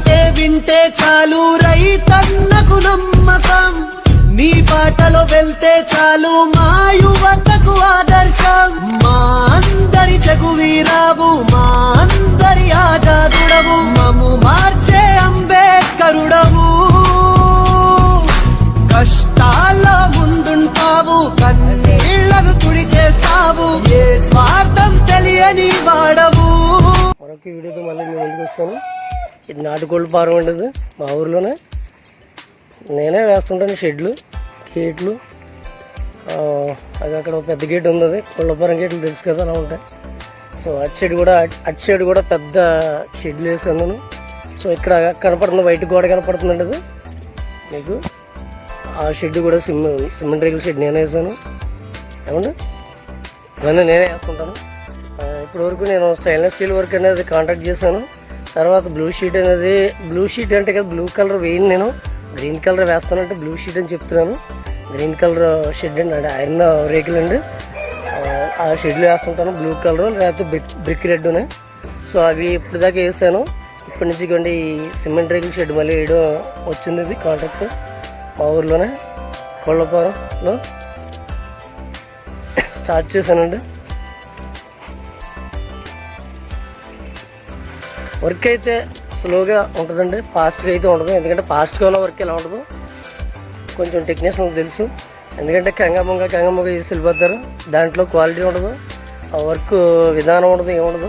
పాటే వింటే చాలు రైతన్నకు నమ్మకం. నీ బాటలో వెళ్తే చాలు మా యువతకు ఆదర్శం. మా అందరి చగువీరావు మా అందరి ఆజాదుడవు. మము మార్చే అంబేద్కరుడవు. కష్టాల్లో ముందుంటావు కన్నీళ్ళను తుడిచేస్తావు ఏ స్వార్థం తెలియని వాడవు. మరొక వీడియోతో మళ్ళీ మేము ముందుకు వస్తాను. ఇది నాటుకోళ్ళ ఫారం ఉండదు మా ఊర్లోనే. నేనే వేస్తుంటాను షెడ్లు గేట్లు. అది అక్కడ ఒక పెద్ద గేట్ ఉంది అది కోళ్ళఫారం గేట్లు తెలుసు కదా అలా ఉంటాయి. సో అటు సైడ్ కూడా అటు సైడ్ కూడా పెద్ద షెడ్లు వేసాను సో ఇక్కడ కనపడుతుంది వైట్ గోడ కనపడుతుందండి అది. మీకు ఆ షెడ్ కూడా సిమెంట్ సిమెంట్ రేకుల షెడ్ నేనే వేసాను. ఏమండి? ఇవన్నీ నేనే వేస్తుంటాను. ఇప్పటివరకు నేను స్టైన్లెస్ స్టీల్ వర్క్ అనేది కాంటాక్ట్ చేశాను. తర్వాత బ్లూ షీట్ అనేది బ్లూ షీట్ అంటే కదా బ్లూ కలర్ వేయను నేను. గ్రీన్ కలర్ వేస్తానంటే బ్లూ షీట్ అని చెప్తున్నాను. గ్రీన్ కలర్ షెడ్ అండి అంటే ఐరన్ రేకులు అండి. ఆ, షెడ్లు వేస్తుంటాను బ్లూ కలర్ లేకపోతే బ్రిక్ బ్రిక్ రెడ్ ఉన్నాయి సో అవి ఇప్పుడు దాకా వేసాను. ఇప్పటి నుంచి ఇవ్వండి సిమెంట్ రేకుల షెడ్ మళ్ళీ వేయడం వచ్చింది ఇది కాంట్రాక్ట్ మా ఊర్లోనే కోళ్ళపురంలో. స్టార్ట్ చేశానండి. వర్క్ అయితే స్లోగా ఉంటుందండి. ఫాస్ట్గా అయితే ఉండదు. ఎందుకంటే ఫాస్ట్గా ఉన్న వర్క్ ఎలా ఉండదు? కొంచెం టెక్నీషియన్కి తెలుసు. ఎందుకంటే కంగమ్మంగా కంగమ్మంగా చేసి వెళ్ళిపోతారు దాంట్లో క్వాలిటీ ఉండదు. ఆ వర్క్ విధానం ఉండదు ఏముండదు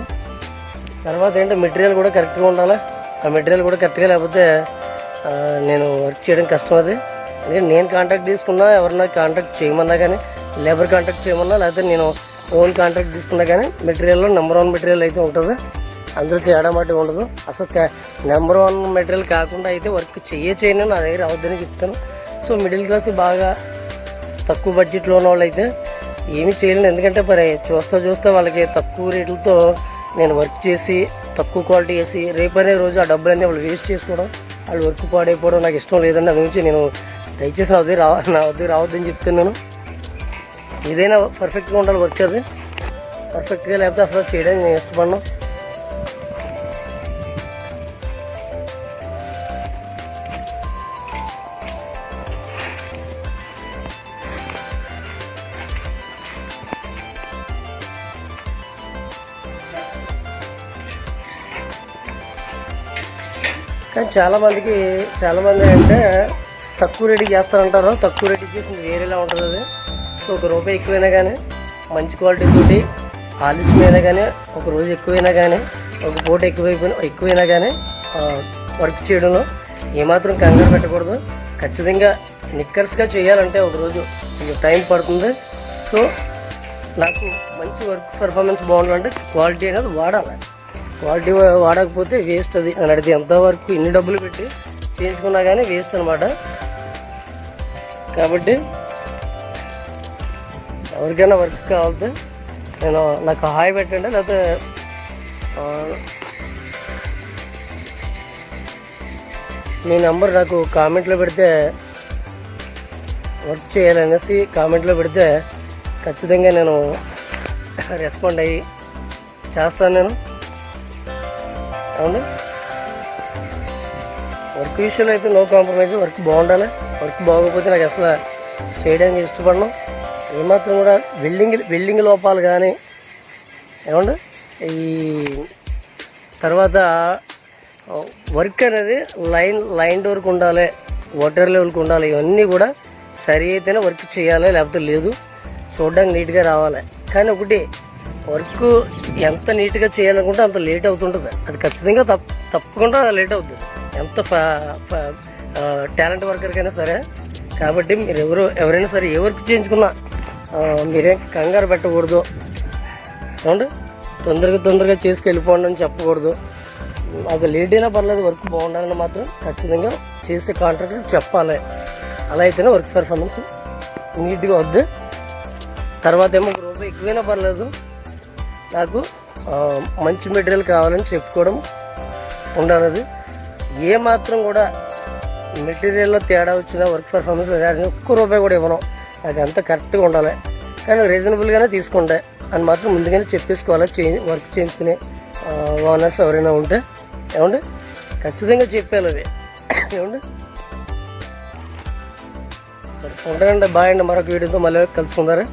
తర్వాత ఏంటంటే మెటీరియల్ కూడా కరెక్ట్గా ఉండాలి. ఆ మెటీరియల్ కూడా కరెక్ట్గా లేకపోతే నేను వర్క్ చేయడం కష్టం అది. ఎందుకంటే నేను కాంటాక్ట్ తీసుకున్నా ఎవరన్నా కాంటాక్ట్ చేయమన్నా కానీ లేబర్ కాంటాక్ట్ చేయమన్నా లేకపోతే నేను ఓన్ కాంటాక్ట్ తీసుకున్నా కానీ మెటీరియల్లో నెంబర్ వన్ మెటీరియల్ అయితే ఉంటుంది. అందులో తేడా మట్టి ఉండదు. అసలు నెంబర్ వన్ మెటీరియల్ కాకుండా అయితే వర్క్ చెయ్యే చేయను నా దగ్గర అవద్దని చెప్తాను. సో మిడిల్ క్లాస్ బాగా తక్కువ బడ్జెట్లో ఉన్న వాళ్ళు అయితే ఏమీ చేయలేను. ఎందుకంటే మరి చూస్తా చూస్తా వాళ్ళకి తక్కువ రేట్లతో నేను వర్క్ చేసి తక్కువ క్వాలిటీ వేసి రేపనే రోజు ఆ డబ్బులన్నీ వాళ్ళు వేస్ట్ చేసుకోవడం వాళ్ళు వర్క్ పాడైపోవడం నాకు ఇష్టం లేదండి. అది నుంచి నేను దయచేసి నా వద్ద రా నా వద్ద రావద్దని చెప్తున్నాను. ఏదైనా పర్ఫెక్ట్గా ఉండాలి వర్క్ అది. పర్ఫెక్ట్గా లేకపోతే అసలు చేయడానికి నేను ఇష్టపడను. చాలామందికి చాలా మందికి చాలా మంది అంటే తక్కువ రేటుకి చేస్తారంటారు. తక్కువ రేటుకి చేసింది వేరేలా ఉంటుంది అది. సో ఒక రూపాయి ఎక్కువైనా కానీ మంచి క్వాలిటీ తోటి ఆలస్యమైనా కానీ ఒక రోజు ఎక్కువైనా కానీ ఒక పూట ఎక్కువైపోయినా ఎక్కువైనా కానీ వర్క్ చేయడంలో ఏమాత్రం కంగారు పెట్టకూడదు. ఖచ్చితంగా నిక్కర్స్గా చేయాలంటే ఒక రోజు టైం పడుతుంది. సో నాకు మంచి వర్క్ పెర్ఫార్మెన్స్ బాగుండాలంటే క్వాలిటీ అనేది వాడాలి. క్వాలిటీ వా- వాడకపోతే వేస్ట్ అది. అని అడిగితే ఎంతవరకు ఇన్ని డబ్బులు పెట్టి చేయించుకున్నా కానీ వేస్ట్ అనమాట కాబట్టి ఎవరికైనా వర్క్ కావాలంటే నేను నాకు హాయ్ పెట్టండి లేకపోతే మీ నెంబర్ నాకు కామెంట్లో పెడితే వర్క్ చేయాలనేసి కామెంట్లో పెడితే ఖచ్చితంగా నేను రెస్పాండ్ అయ్యి చేస్తాను నేను. అవును? వర్క్ విషయంలో అయితే నో కాంప్రమైజ్ వర్క్ బాగుండాలి? వర్క్ బాగోకపోతే నాకు అసలు చేయడానికి ఇష్టపడను. ఏమాత్రం కూడా బిల్డింగ్ బిల్డింగ్ లోపాలు కానీ ఏమండి? ఈ తర్వాత వర్క్ అనేది లైన్ లైన్ వర్క్ ఉండాలి వాటర్ లెవెల్కి ఉండాలి ఇవన్నీ కూడా సరి అయితేనే వర్క్ చేయాలి లేకపోతే లేదు. చూడడానికి నీట్గా రావాలి. కానీ ఒకటి వర్క్ ఎంత నీట్గా చేయాలనుకుంటే అంత లేట్ అవుతుంటుంది. అది ఖచ్చితంగా తప్ప తప్పకుండా లేట్ అవుతుంది ఎంత టాలెంట్ వర్కర్కైనా సరే. కాబట్టి మీరు ఎవరు ఎవరైనా సరే ఏ వర్క్ చేయించుకున్నా మీరేం కంగారు పెట్టకూడదు. ఏమండి? తొందరగా తొందరగా చేసుకెళ్ళిపోండి అని చెప్పకూడదు. అది లేట్ అయినా పర్లేదు వర్క్ బాగుండాలని మాత్రం ఖచ్చితంగా చేసే కాంట్రాక్టర్ చెప్పాలి. అలా అయితేనే వర్క్ పెర్ఫార్మెన్స్ నీట్గా వద్దు తర్వాత ఏమో ఒక రూపాయి ఎక్కువైనా పర్లేదు. నాకు మంచి మెటీరియల్ కావాలని చెప్పుకోవడం ఉండనది ఏ మాత్రం కూడా మెటీరియల్లో తేడా వచ్చినా వర్క్ పర్ఫార్మెన్స్ ఒక్క రూపాయి కూడా ఇవ్వను. నాకు అంత కరెక్ట్గా ఉండాలి. కానీ రీజనబుల్గానే తీసుకుంటే అని మాత్రం ముందుగానే చెప్పేసుకోవాలి. చేంజ్ వర్క్ చేయించుకునే ఓనర్స్ ఎవరైనా ఉంటే. ఏమండి? ఖచ్చితంగా చెప్పాలి అవి ఏమండి? సరే ఉంటానండి. బాయ్ అండి. మరొక వీడియోతో మళ్ళీ కలుసుకుందారా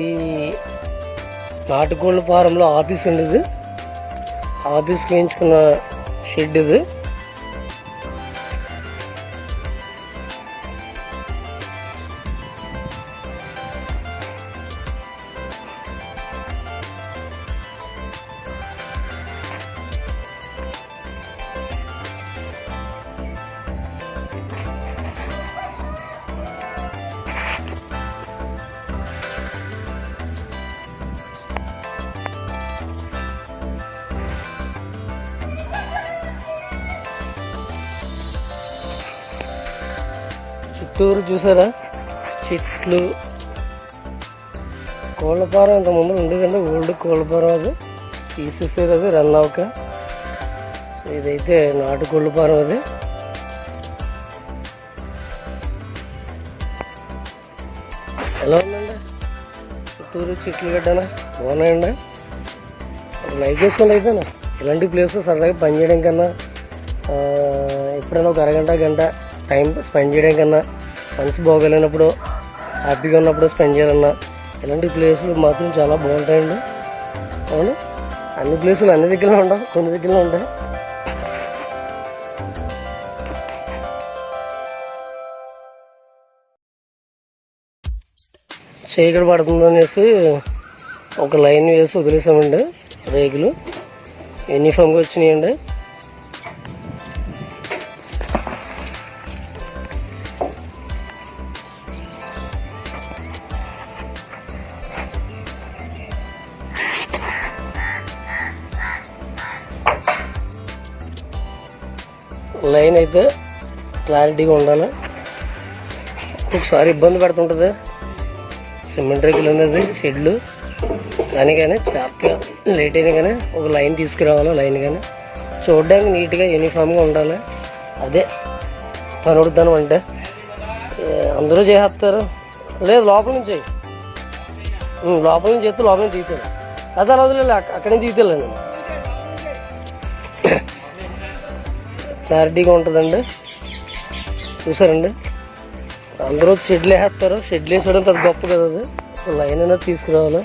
ఇది నాటుకోళ్ళ ఫారంలో ఆఫీస్ ఉండేది. ఆఫీస్కి వేయించుకున్న షెడ్ ఇది. చుట్టూరు చూసారా? చెట్లు. కోళ్ళపారం ఇంత ముందు ఉండేదండి. ఓల్డ్ కోళ్ళపారం అది. తీసేసారు అది రన్ అవక. ఇదైతే నాటు కోళ్ళపారం అది. ఎలా ఉందండి? చుట్టూరు చెట్లు గడ్డనా బాగున్నాయండి. లైక్ వేసుకోండి అయితేనా? ఇలాంటి ప్లేస్ సరదాగా పని చేయడం కన్నా ఎప్పుడైనా ఒక అరగంట గంట టైం స్పెండ్ చేయడం కన్నా మనసు బాగోలేనప్పుడు హ్యాపీగా ఉన్నప్పుడు స్పెండ్ చేయాలన్నా ఇలాంటి ప్లేసులు మాత్రం చాలా బాగుంటాయండి. అవును? అన్ని ప్లేసులు అన్ని దగ్గరలో ఉండవు కొన్ని దగ్గరలో ఉంటాయి. చీకటి పడుతుంది అనేసి ఒక లైన్ వేసి వదిలేసామండి రేకులు. యూనిఫామ్గా వచ్చినాయండి. క్లారిటీగా ఉండాలి. ఒకసారి ఇబ్బంది పెడుతుంటుంది. సిమెంట్ రేకులు అనేది షెడ్లు. కానీ కానీ చక్కగా లేట్ అయినా కానీ ఒక లైన్ తీసుకురావాలి లైన్ కానీ. చూడడానికి నీట్గా యూనిఫామ్గా ఉండాలి. అదే పనుడుతాను అంటే. అందరూ చేసేస్తారు. లేదు లోపల నుంచి లోపల నుంచి చేస్తే లోపల నుంచి తీతాను అదే అలా అక్కడే అక్కడి నుంచి క్లారిటీగా ఉంటుందండి. చూసారండి? అందరూ షెడ్లు వేసేస్తారు షెడ్లు వేసేయడం పెద్ద గొప్ప కదా అది. లైన్ అనేది తీసుకురావాలి.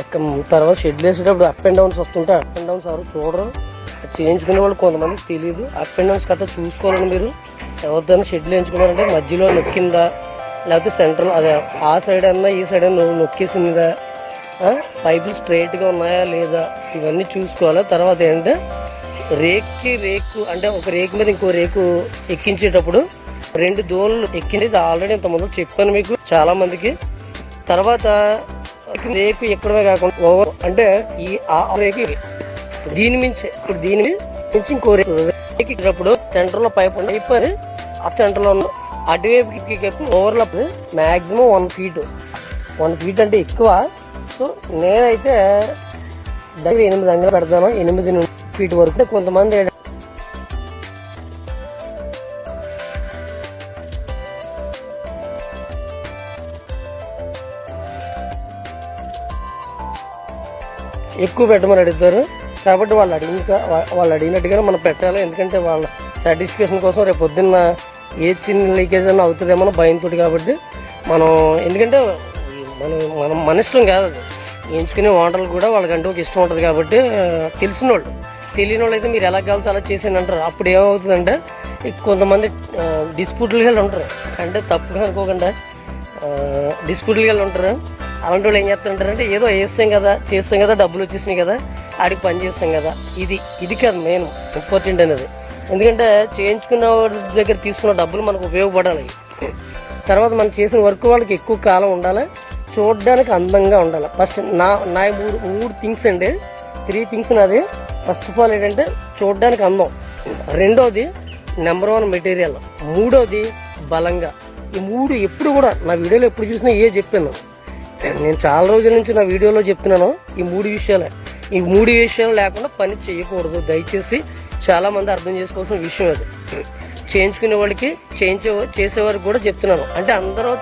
ఎక్క తర్వాత షెడ్లు వేసేటప్పుడు అప్ అండ్ డౌన్స్ వస్తుంటే అప్ అండ్ డౌన్స్ ఎవరు చూడరు. చేయించుకునే వాళ్ళు కొంతమందికి తెలియదు అప్ అండ్ డౌన్స్ కట్ట చూసుకోవాలండి మీరు. ఎవరిదైనా షెడ్లు వేయించుకున్నారంటే మధ్యలో నొక్కిందా? లేకపోతే సెంటర్ అదే ఆ సైడ్ అన్నా ఈ సైడ్ అన్నా నొక్కేసిందా? పైపులు స్ట్రైట్గా ఉన్నాయా లేదా? ఇవన్నీ చూసుకోవాలి. తర్వాత ఏంటంటే రేక్కి రేకు అంటే ఒక రేకు మీద ఇంకో రేకు ఎక్కించేటప్పుడు రెండు దోళ్ళు ఎక్కింది ఆల్రెడీ ఇంత ముందు చెప్పాను మీకు చాలా మందికి. తర్వాత రేకు ఎక్కడమే కాకుండా ఓవర్ అంటే ఈ ఆ రేకు దీని మించి ఇప్పుడు దీని మించి ఇంకో రేకు ఎక్కినప్పుడు సెంటర్ పైప్ ఉంది అయిపోయి ఆ సెంటర్లో ఉన్న అటువైపు overlap maximum one feet. One feet అంటే ఎక్కువ. సో నేనైతే దగ్గర ఎనిమిది అంగలు పెడతాను. ఎనిమిది ఫీట్ వరకు. కొంతమంది ఎక్కువ పెట్టమని అడుగుతారు. కాబట్టి వాళ్ళు అడిగిన వాళ్ళు అడిగినట్టుగానే మనం పెట్టాలి. ఎందుకంటే వాళ్ళ సాటిస్ఫికేషన్ కోసం రేపు పొద్దున్న ఏ చిన్న లీకేజ్ అన్న అవుతుందేమో భయంతో కాబట్టి మనం ఎందుకంటే మనం మనం మన ఇష్టం కాదు అది. ఎంచుకునే వంటలు కూడా వాళ్ళకంటూ ఒక ఇష్టం ఉంటుంది కాబట్టి తెలిసిన వాళ్ళు తెలియని వాళ్ళు అయితే మీరు ఎలా కలితే అలా చేసాను అంటారు. అప్పుడు ఏమవుతుందంటే కొంతమంది డిస్ప్యూట్లు వెళ్ళి ఉంటారు. అంటే తప్పుగా అనుకోకుండా. డిస్ప్యూట్లు వెళ్ళి ఉంటారు. అలాంటి వాళ్ళు ఏం చేస్తుంటారంటే ఏదో వేస్తాం కదా చేస్తాం కదా డబ్బులు వచ్చేసినాయి కదా ఆడికి పని చేస్తాం కదా. ఇది ఇది కాదు మెయిన్ ఇంపార్టెంట్ అనేది. ఎందుకంటే చేయించుకున్న వాడి దగ్గర తీసుకున్న డబ్బులు మనకు ఉపయోగపడాలి. తర్వాత మనం చేసిన వర్క్ వాళ్ళకి ఎక్కువ కాలం ఉండాలి. చూడడానికి అందంగా ఉండాలి. ఫస్ట్ నా నా మూడు మూడు థింగ్స్ అండి. త్రీ థింగ్స్ నాది. ఫస్ట్ ఆఫ్ ఆల్ ఏంటంటే చూడడానికి అందం. రెండోది నెంబర్ వన్ మెటీరియల్ మూడోది బలంగా. ఈ మూడు ఎప్పుడు కూడా నా వీడియోలో ఎప్పుడు చూసినా ఏ చెప్పాను. నేను చాలా రోజుల నుంచి నా వీడియోలో చెప్తున్నాను ఈ మూడు విషయాలే. ఈ మూడు విషయాలు లేకుండా పని చేయకూడదు. దయచేసి చాలామంది అర్థం చేసుకోవాల్సిన విషయం అది. చేయించుకునే వాళ్ళకి చేయించే చేసేవారికి కూడా చెప్తున్నాను. అంటే అందరూ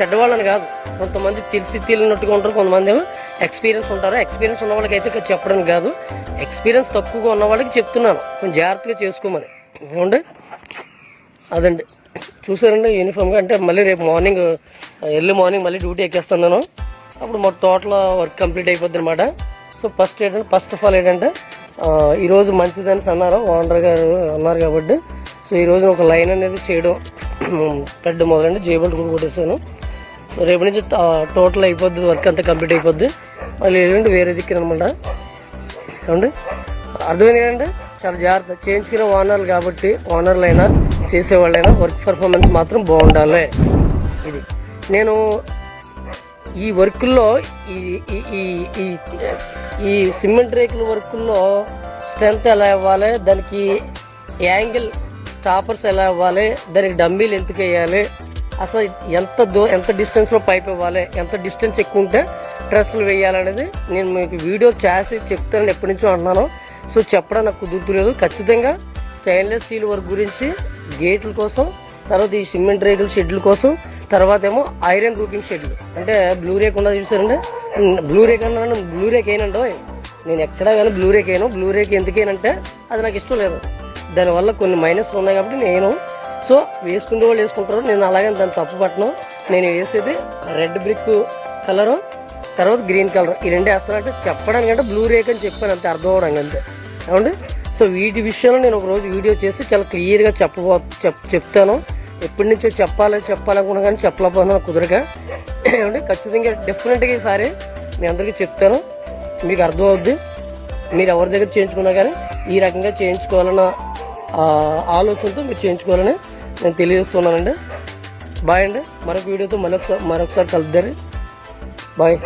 చెడ్డవాళ్ళని కాదు. కొంతమంది తెలిసి తెలియనట్టుగా ఉంటారు కొంతమంది ఏమో ఎక్స్పీరియన్స్ ఉంటారు. ఎక్స్పీరియన్స్ ఉన్న వాళ్ళకి అయితే చెప్పడం కాదు. ఎక్స్పీరియన్స్ తక్కువగా ఉన్న వాళ్ళకి చెప్తున్నాను. కొంచెం జాగ్రత్తగా చేసుకోమని. ఏమండి? అదండి. చూసారండి యూనిఫామ్గా అంటే మళ్ళీ రేపు మార్నింగ్ ఎర్లీ మార్నింగ్ మళ్ళీ డ్యూటీ ఎక్కేస్తున్నాను అప్పుడు మా టోటల్ వర్క్ కంప్లీట్ అయిపోద్ది అనమాట సో ఫస్ట్ ఏంటంటే ఫస్ట్ ఆఫ్ ఆల్ ఏంటంటే ఈరోజు మంచిదని అన్నారు ఓనర్ గారు అన్నారు కాబట్టి. సో ఈరోజు ఒక లైన్ అనేది చేయడం పెద్ద మొదలండి జేబుల్ కూడా కొట్టేసాను రేపు నుంచి టోటల్ అయిపోద్ది వర్క్ అంతా కంప్లీట్ అయిపోద్ది. మళ్ళీ ఏంటంటే వేరే దిక్కున అనమాట ఏమండి? అర్థమైంది కదండి? చాలా జాగ్రత్త చేయించుకునే ఓనర్లు కాబట్టి ఓనర్లు అయినా చేసేవాళ్ళైనా వర్క్ పర్ఫార్మెన్స్ మాత్రం బాగుండాలి. ఇది. నేను ఈ వర్కుల్లో ఈ ఈ ఈ- సిమెంట్ రేకుల వర్కుల్లో స్ట్రెంత్ ఎలా ఇవ్వాలి దానికి యాంగిల్ స్టాపర్స్ ఎలా ఇవ్వాలి దానికి డమ్మీలు ఎందుకు వేయాలి అసలు ఎంత దూ ఎంత డిస్టెన్స్లో పైప్ ఇవ్వాలి ఎంత డిస్టెన్స్ ఎక్కువ ఉంటే ట్రెస్సులు వేయాలనేది నేను మీకు వీడియో చేసి చెప్తాను ఎప్పటి నుంచో అంటున్నాను. సో చెప్పడం నాకు కుదురుతులేదు. ఖచ్చితంగా స్టెయిన్లెస్ స్టీల్ వర్క్ గురించి గేట్ల కోసం తర్వాత ఈ సిమెంట్ రేకుల షెడ్ల కోసం తర్వాత ఏమో ఐరన్ రూపింగ్ షెడ్లు. అంటే బ్లూ రేక్ ఉన్నది చూసారంటే బ్లూ రేక్ అన్నాను బ్లూ రేక్ అయినండో నేను ఎక్కడా కానీ బ్లూ రేక్ అయినా బ్లూ రేక్ ఎందుకేనంటే అది నాకు ఇష్టం లేదు. దానివల్ల కొన్ని మైనస్లు ఉన్నాయి కాబట్టి నేను సో వేసుకునే వాళ్ళు వేసుకుంటారు. నేను అలాగే దాన్ని తప్పు పట్టను. నేను వేసేది రెడ్ బ్రిక్ కలరు తర్వాత గ్రీన్ కలర్. ఈ రెండు వేస్తానంటే చెప్పడానికి అంటే బ్లూ రేక్ అని చెప్పాను అంతే అర్థం అవడానికి అంతే. ఏమండి? సో వీటి విషయంలో నేను ఒక రోజు వీడియో చేసి చాలా క్లియర్గా చెప్పబో చెప్ చెప్తాను. ఎప్పటి నుంచో చెప్పాలని చెప్పాలనుకున్నా కానీ చెప్పలేకపోతున్నాను కుదరక. ఏమంటే ఖచ్చితంగా డెఫినెట్గా ఈసారి మీ అందరికీ చెప్తాను. మీకు అర్థం అవుద్ది మీరు ఎవరి దగ్గర చేయించుకున్నా కానీ ఈ రకంగా చేయించుకోవాలన్న ఆలోచనతో మీరు చేయించుకోవాలని నేను తెలియజేస్తున్నానండి. బాయ్ అండి. మరొక వీడియోతో మరొకసారి మరొకసారి కలుద్దారు బాయ్.